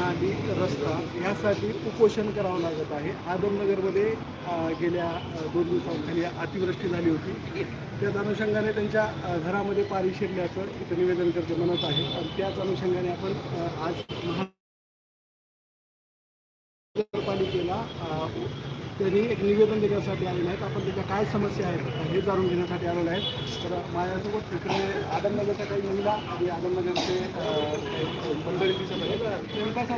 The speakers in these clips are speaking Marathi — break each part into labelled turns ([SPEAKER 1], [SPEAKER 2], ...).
[SPEAKER 1] नाली रस्ता यासाठी उपोषण करावं लागत आहे. आदमनगरमध्ये गेल्या दोन दिवसांखाली अतिवृष्टी झाली होती. त्याच अनुषंगाने त्यांच्या घरामध्ये पाणी शिरल्याचं इथं निवेदनकर्ते म्हणत आहे. आणि त्याच अनुषंगाने आपण आज महानगरपालिकेला त्यांनी एक निवेदन देण्यासाठी आलेले आहेत. आपण त्याच्या काय समस्या आहेत हे जाणून घेण्यासाठी आलेले आहेत. तर माझ्यासोबत इकडे आदमनगरच्या काही महिला आणि आदमनगरचे मंडळी दिसत आहेत सर आम्ही कशा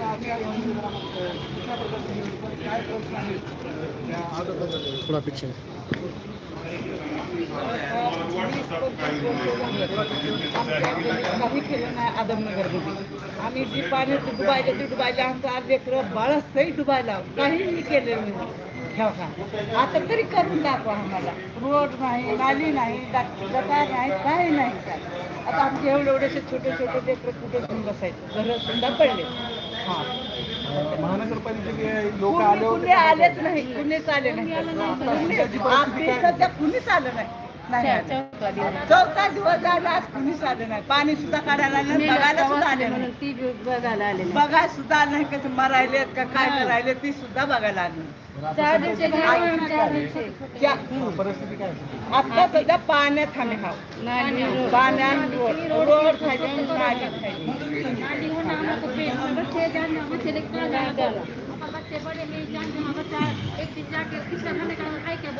[SPEAKER 1] प्रकारचे काय प्रश्न आहेत? त्या आदमनगर
[SPEAKER 2] थोडा पिक्चर
[SPEAKER 3] काही केलं नाही आदमनगरमध्ये आम्ही जी पाणी डुबायला ते डुबायला आमचं आज लेकरं बाळच डुबायला काहीही केलेलं नाही. ठेवा आता तरी करून दाखवा आम्हाला. रोड नाही नाली नाही गटार नाही काही नाही काय. आता आमचे एवढे एवढेसे छोटे छोटे लेकरं कुठे बसायचे. घरं सुद्धा पडले. हा.
[SPEAKER 1] महानगरपालिकेचे लोक आले
[SPEAKER 3] कुणी आलेच नाही. कुणीच आले नाही. आपली सध्या कुणीच आलं नाही. चौथा दिवस झाला आज कुणीच आलं नाही. पाणी सुद्धा काढायला आलं नाही, बघायला सुद्धा आले नाही.
[SPEAKER 4] ती बघायला
[SPEAKER 3] सुद्धा आलं नाही. कसं मरायलेत का काय करायले ती सुद्धा बघायला आलं नाही.
[SPEAKER 4] चार दिवशी बाहेर चार दिवशी
[SPEAKER 3] त्या-
[SPEAKER 1] परिस्थिती काय आहे?
[SPEAKER 3] आता सध्या पाण्यात आम्ही हाव पाण्यात रोड. रोड. खायचे नाली खायचे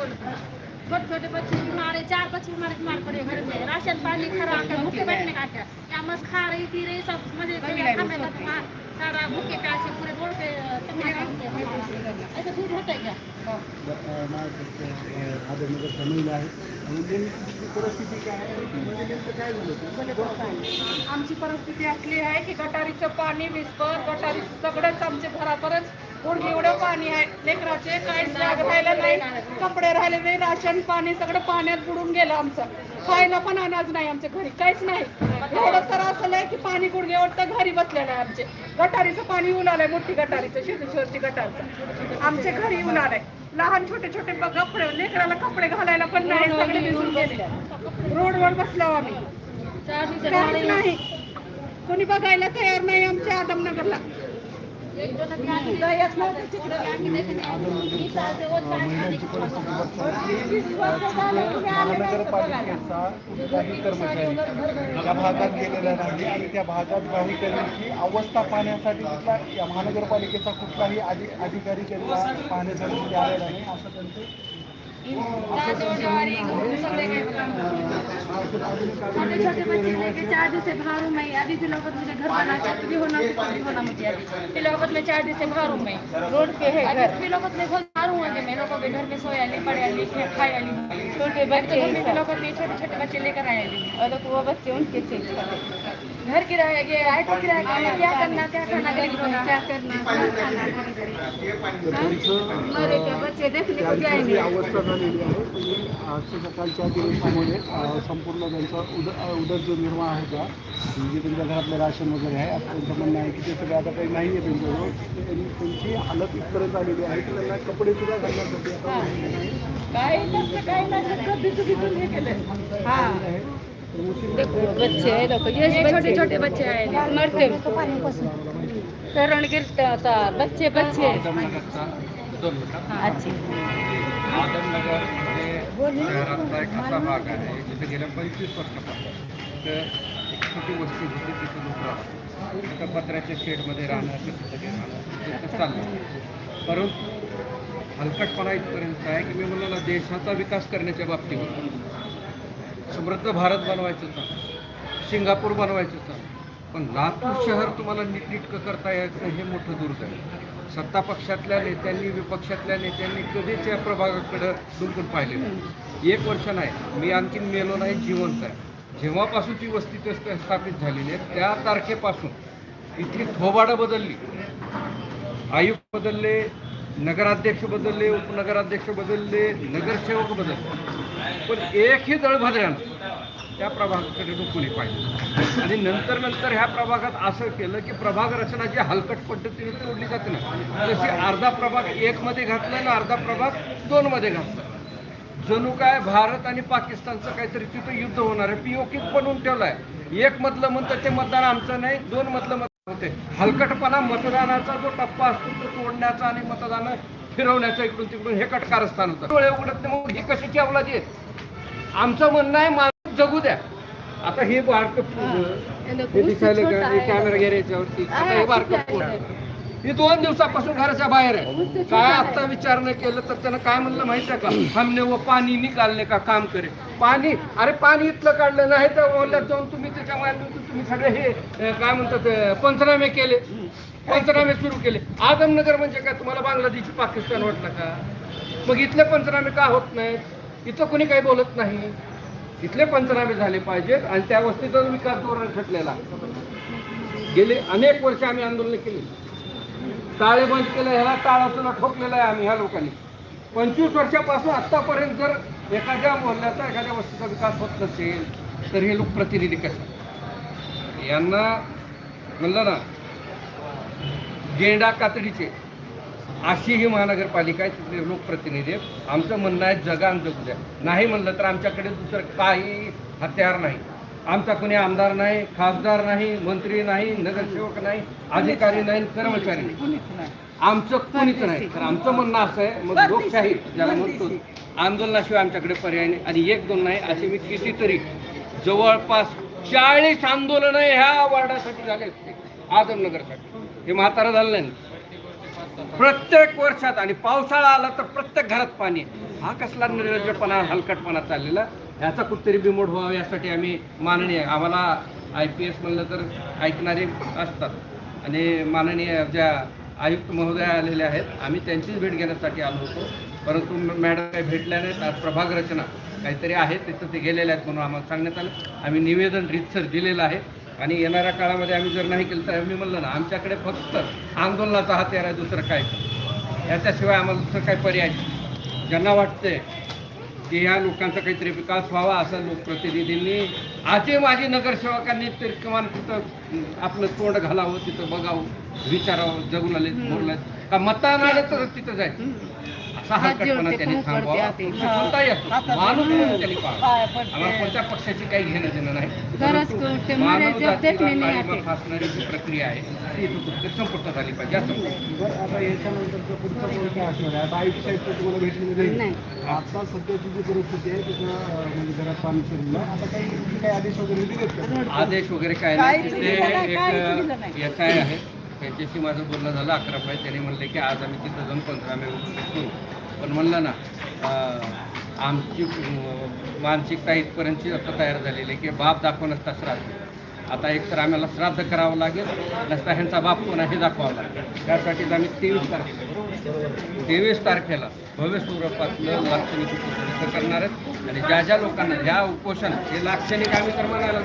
[SPEAKER 4] बोलो का क्या बोलो छोटे छोटे बच्चे बीमार है चार बच्चे बीमार बीमार पड़े घर में राशन पानी खराब है भूखे बैठने का क्या या मस्त खा रही पी रही सब मजे का सारा भूखे प्यासे पूरे रोड पे ऐसा दूध होता है. क्या
[SPEAKER 1] महिला काय आहे काय?
[SPEAKER 3] आमची परिस्थिती असली आहे की गटारीचं पाणी विस्पर गटारी सगळंच आमच्या घरापर्यंत गुडघे एवढं पाणी आहे. लेकराचे काहीच जाग राहिलं नाही. कपडे राहिले नाही राशन पाणी सगळं पाण्यात बुडून गेलं आमचं. खायला पण अनाज नाही आमच्या घरी काहीच नाही. एवढं तर असं आहे की पाणी गुडघे वाटतं घरी बसलेलं आहे आमचे. गटारीचं पाणी येऊन आलंय मोठी गटारीचं शेतीश्वरची गटारचं. आमच्या घरी येऊन आलंय. लहान छोटे छोटे कपडे लेकराला कपडे घालायला पण नाही सगळे भिजून गेले रोडवर बसलो आम्ही. नाही. कोणी बघायला तयार नाही आमच्या आदमनगरला.
[SPEAKER 1] महानगरपालिकेचा काही कर्मचारी या भागात गेलेला नाही आणि त्या भागात काही करण्याची अवस्था पाहण्यासाठी कुठला या महानगरपालिकेचा कुठलाही अधिकारी त्यांना पाहण्यासाठी आलेला नाही असं त्यांचं
[SPEAKER 4] छोटे छोटे बच्चे लेके चार दिन से बाहर हूँ मैं अभी लोगों मुझे घर बना के भी होना भी होना मुझे अभी लोगों में चार दिन से बाहर हूँ मैं
[SPEAKER 3] रोड पे है घर
[SPEAKER 4] लोगों में बहुत बाहर हूँ अभी मैं लोगों के घर में सोया नहीं पड़े अली खाए अली
[SPEAKER 3] छोटे बच्चे हैं
[SPEAKER 4] में छोटे छोटे बच्चे लेकर आए अली
[SPEAKER 3] और तो वो बच्चे उनके चेंज करते
[SPEAKER 4] घर किराया ये ऑटो किराया का क्या करना क्या खाना गरीबों का क्या करना
[SPEAKER 3] मरे के बच्चे देखने को
[SPEAKER 1] जी
[SPEAKER 3] जाएंगे
[SPEAKER 1] अवस्था झालेली आहे. ती आज सकाळच्या दिवसामध्ये संपूर्ण त्यांचा उद अ, उदरनिर्वाह होता म्हणजे त्यांच्या घरातलं राशन वगैरे आहे असं त्यांचं म्हणणं आहे की ते सगळं आता काही नाही आहे त्यांच्याजवळ. त्यांनी त्यांची हालत इथपर्यंत आलेली आहे की त्यांना कपडे सुद्धा घालण्यासाठी आहे.
[SPEAKER 3] नसतं काही नाही सगळं भिजू भिजून हे. केलं हा. बच्चे है
[SPEAKER 4] छोटे छोटे बच्चे आए
[SPEAKER 3] मरते शरण गिरते आता बच्चे बच्चे.
[SPEAKER 5] आदमनगरचा आदमनगर शहरातला एक असा भाग आहे जिथे गेल्या पंचवीस वर्षापासून एक छोटी वस्ती होती तिथे लोक राहतात पत्र्याच्या शेडमध्ये राहणं तिथे राहणं चाललं परंतु हलकटपणा इथपर्यंत आहे की मी म्हणाला देशाचा विकास करण्याच्या बाबतीत समृद्ध भारत बनवायचं होतं सिंगापूर बनवायचं होतं पण लातूर शहर तुम्हाला नीटनीटकं करता यायचं हे मोठं दुर्दैव सत्ता पक्षातल्या नेत्यांनी विपक्षातल्या नेत्यांनी कधीच या प्रभागाकडं डुंकून पाहिले नाही. एक वर्ष नाही मी आणखीन मेलो नाही जिवंत आहे. जेव्हापासून ती वस्ती स्थापित झालेली आहे त्या तारखेपासून इथली थोबाडं बदलली. आयुक्त बदलले नगराध्यक्ष बदलले उपनगराध्यक्ष बदलले नगरसेवक बदलले. पण एकही दळभद्र्यानं त्या प्रभागाकडे डोकून पाहिजे आणि नंतर नंतर ह्या प्रभागात असं केलं की प्रभाग रचना जी हलकट पद्धतीने तोडली जाते ना तशी अर्धा प्रभाग एकमध्ये घातला आणि अर्धा प्रभाग दोनमध्ये घातला. जणू काय भारत आणि पाकिस्तानचं काहीतरी तिथं युद्ध होणार आहे पीओकीत बनवून ठेवलं आहे एक मधलं म्हणतं ते मतदान आमचं नाही दोन मधलं मत होते. हलकटपणा मतदानाचा जो टप्पा असतो तो तोडण्याचा आणि मतदान फिरवण्याचा इकडून तिकडून हे कटकारस्थान होतं. डोळे उघडत नाही मग ही कशाची अवलादी आहेत आमचं म्हणणं आहे माणूस जगू द्या. आता हे बारकं हे. दिसायला कॅमेरा याच्यावरती. आता हे बारकं. ही दोन दिवसापासून घराच्या बाहेर आहे. काय आता विचार नाही केलं तर त्यानं काय म्हणलं माहिती आहे का? हमने वो पाणी निकालने का काम करे पाणी अरे पाणी इथलं काढलं नाही तर ओल्यात जाऊन तुम्ही त्याच्या माध्यमातून तुम्ही सगळे हे काय म्हणतात पंचनामे केले. पंचनामे सुरू केले. आदमनगर म्हणजे काय तुम्हाला बांगलादेशी पाकिस्तान वाटलं का? मग इथले पंचनामे का होत नाहीत? इथं कोणी काही बोलत नाही. इथले पंचनामे झाले पाहिजेत आणि त्या वस्तीचा विकास धोरण खटलेला गेले अनेक वर्ष आम्ही आंदोलन केली. ताळेबंद केलं ह्याला टाळासुद्धा ठोकलेला आहे आम्ही ह्या लोकांनी. पंचवीस वर्षापासून आत्तापर्यंत जर एखाद्या मोहल्ल्याचा एखाद्या वस्तीचा विकास होत नसेल तर हे लोकप्रतिनिधी कसे? यांना म्हणलं ना गेंडा कातडीचे. अशी ही महानगरपालिका आहे तिथले लोकप्रतिनिधी आमचं म्हणणं आहे जगा आणि जगू द्या. नाही म्हणलं तर आमच्याकडे दुसरं काही हत्यार नाही. आमचा कोणी आमदार नाही खासदार नाही मंत्री नाही नगरसेवक नाही अधिकारी नाही कर्मचारी नाही. आमचं कोणीच नाही. तर आमचं म्हणणं असं आहे मग लोकशाही ज्याला म्हणतो आंदोलनाशिवाय आमच्याकडे पर्याय नाही. आणि एक दोन नाही असे मी कितीतरी जवळपास चाळीस आंदोलन ह्या वार्डासाठी झाले असते. आदमनगरसाठी हे म्हातारा झालं नाही. प्रत्येक वर्षात आणि पावसाळा आला तर प्रत्येक घरात पाणी हा कसला निर्लज्जपणा हलकटपणा चाललेला. ह्याचा कुठतरी बिमोड व्हावा यासाठी आम्ही माननीय आम्हाला आय पी एस म्हणलं तर ऐकणारे असतात. आणि माननीय ज्या आयुक्त महोदय आलेले आहेत आम्ही त्यांचीच भेट घेण्यासाठी आलो होतो. परंतु मॅडम काही भेटल्या नाहीत. आज प्रभाग रचना काहीतरी आहे तिथं ते गेलेले आहेत म्हणून आम्हाला सांगण्यात आलं. आम्ही निवेदन रितसर दिलेलं आहे. आणि येणाऱ्या काळामध्ये आम्ही जर नाही केलं तर आम्ही म्हणलं ना आमच्याकडे फक्त आंदोलनाचा हात्यार आहे दुसरं काय? याच्याशिवाय आम्हाला दुसरं काय पर्याय ज्यांना वाटतंय की या लोकांचा काहीतरी विकास व्हावा असं लोकप्रतिनिधींनी आजही माझी नगरसेवकांनी तरी किमान तिथं आपलं तोंड घालावं तिथं बघावं विचारावं जगून आले बोललं. का मतदान आलं तर तिथं जायचं? असा हलकटपणा त्यांनी थांबवावा पक्ष कोणताही असो माणूस म्हणून त्यांनी पाहावा आम्हाला कोणत्या पक्षाची काही घेणं देणं नाही परंतु मानव जातीला काळीमा फासणारी जी प्रक्रिया आहे ती संपुष्टात आली पाहिजे
[SPEAKER 6] आता सध्याची जी परिस्थिती आहे तिथं म्हणजे घरात पाणी शिरलं काही काही आदेश वगैरे
[SPEAKER 5] आदेश काय नाही तिथे एक एस आय आहे त्यांच्याशी माझं बोलणं झालं अकरा पाय. त्याने म्हणले की आज आम्ही तिथं जाऊन पंधरामे करू. पण म्हणलं ना आमची मानसिकता इथपर्यंतची आता तयार झालेली आहे की बाप दाखव नसता श्राद्ध आता एक तर आम्हाला श्राद्ध करावं लागेल नसता ह्यांचा बाप कोण आहे हे दाखवावं लागेल. त्यासाठीच आम्ही तेवीस तारखेला तेवीस तारखेला भव्य स्वरूपातलं लाक्षणिक उपोषण करणार आहेत. आणि ज्या ज्या लोकांना ज्या उपोषण हे लाक्षणिक आम्ही तर म्हणायला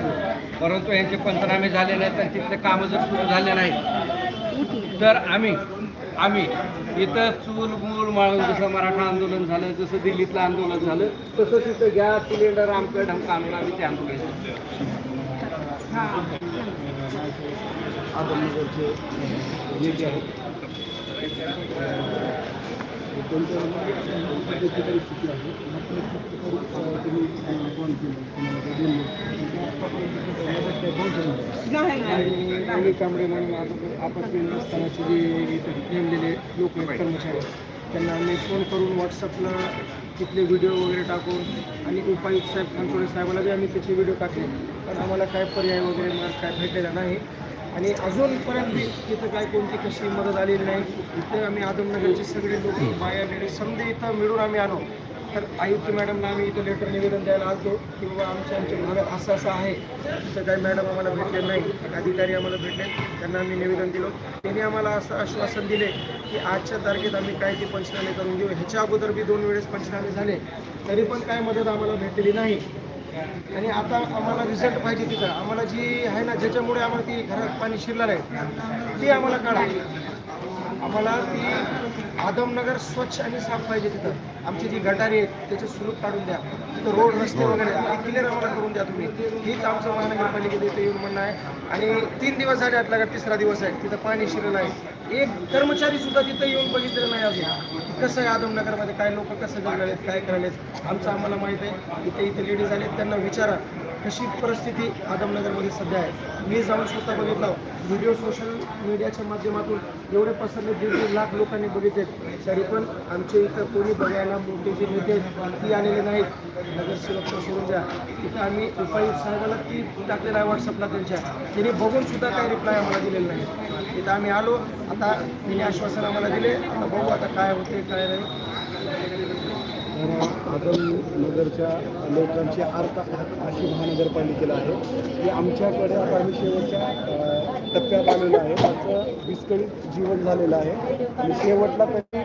[SPEAKER 5] परंतु यांचे पंचनामे झाले नाहीत तर तिथले कामं जर सुरू झाले नाहीत तर आम्ही आम्ही इथं चूल मूल माळून जसं मराठा आंदोलन झालं जसं दिल्लीतलं आंदोलन झालं तसं तिथं गॅस सिलेंडर आमचं ढमकं आणून आम्ही ते आंदोलन केलं.
[SPEAKER 6] आणि अनिल कांबळे म्हणून आपत्ती आपत्कालीन जे नेमलेले लोक आहेत कर्मचारी त्यांना आम्ही फोन करून व्हॉट्सअपला तिथले व्हिडिओ वगैरे टाकून आणि उपायुक्त साहेब खानसोडे साहेबाला बी आम्ही त्याचे व्हिडिओ टाकले पण आम्हाला काय पर्याय वगैरे मला काय भेटलेला नाही. आणि अजूनपर्यंत तिथं काय कोणती कशी मदत आलेली नाही इथं आम्ही आदमनगरचे सगळे लोक बाया लेडीज समजे इथं मिळून आम्ही आलो. तर आयुक्त मॅडमला आम्ही इथं लेटर निवेदन द्यायला आलो की बाबा आमच्या आमच्या भागात असं असं आहे तिथं काही मॅडम आम्हाला भेटले नाही अधिकारी आम्हाला भेटले त्यांना आम्ही निवेदन दिलं. त्यांनी आम्हाला असं आश्वासन दिले की आजच्या तारखेत आम्ही काय ते पंचनामे करून घेऊ. ह्याच्या अगोदर बी दोन वेळेस पंचनामे झाले तरी पण काय मदत आम्हाला भेटलेली नाही. आणि आता आम्हाला रिझल्ट पाहिजे तिथं. आम्हाला जी आहे ना ज्याच्यामुळे आम्हाला ती घरात पाणी शिरलं आहे ती आम्हाला काढा. आम्हाला ती आदमनगर स्वच्छ आणि साफ पाहिजे तिथं. आमची जी गटारी आहेत त्याचे स्वरूप काढून द्या. तिथं रोड रस्ते वगैरे क्लिअर आम्हाला करून द्या तुम्ही. हीच आमचं महानगरपालिकेत इथे येऊन म्हणणं आहे. आणि तीन दिवस झाले आटला का तिसरा दिवस आहे. तिथं पाणी शिरलं आहे एक कर्मचारी सुद्धा तिथं येऊन बघितलं नाही अजून. कसं आहे आदमनगरमध्ये काय लोक कसं जगले आहेत? काय करायलेत आमचं आम्हाला माहीत आहे इथे इथे लेडीज आलेत त्यांना विचारा कशी परिस्थिती आदमनगरमध्ये सध्या आहे. मी जाऊन स्वतः बघितलं. व्हिडिओ सोशल मीडियाच्या माध्यमातून एवढे पसरले दीड दीड लाख लोकांनी बघितले तरी पण आमच्या इथं कोणी बघायला मोठे जे नेते ती आलेले नाहीत. नगरसेवक तर सोडून द्या. तिथं आम्ही उपायुक्त साहेबाला ती टाकलेला आहे व्हॉट्सअपला त्यांच्या. त्यांनी बघून सुद्धा काही रिप्लाय आम्हाला दिलेला नाही तिथं आम्ही आलो आता त्यांनी आश्वासन आम्हाला दिले. आता बघू आता काय होते काय नाही. आदमनगरच्या लोकांची अर्थ अशी महानगरपालिकेला आहे. की आमच्याकडे आता आम्ही शेवटच्या टप्प्यात आलेलं आहे. त्याचं विस्कळीत जीवन झालेलं आहे. आणि शेवटला तरी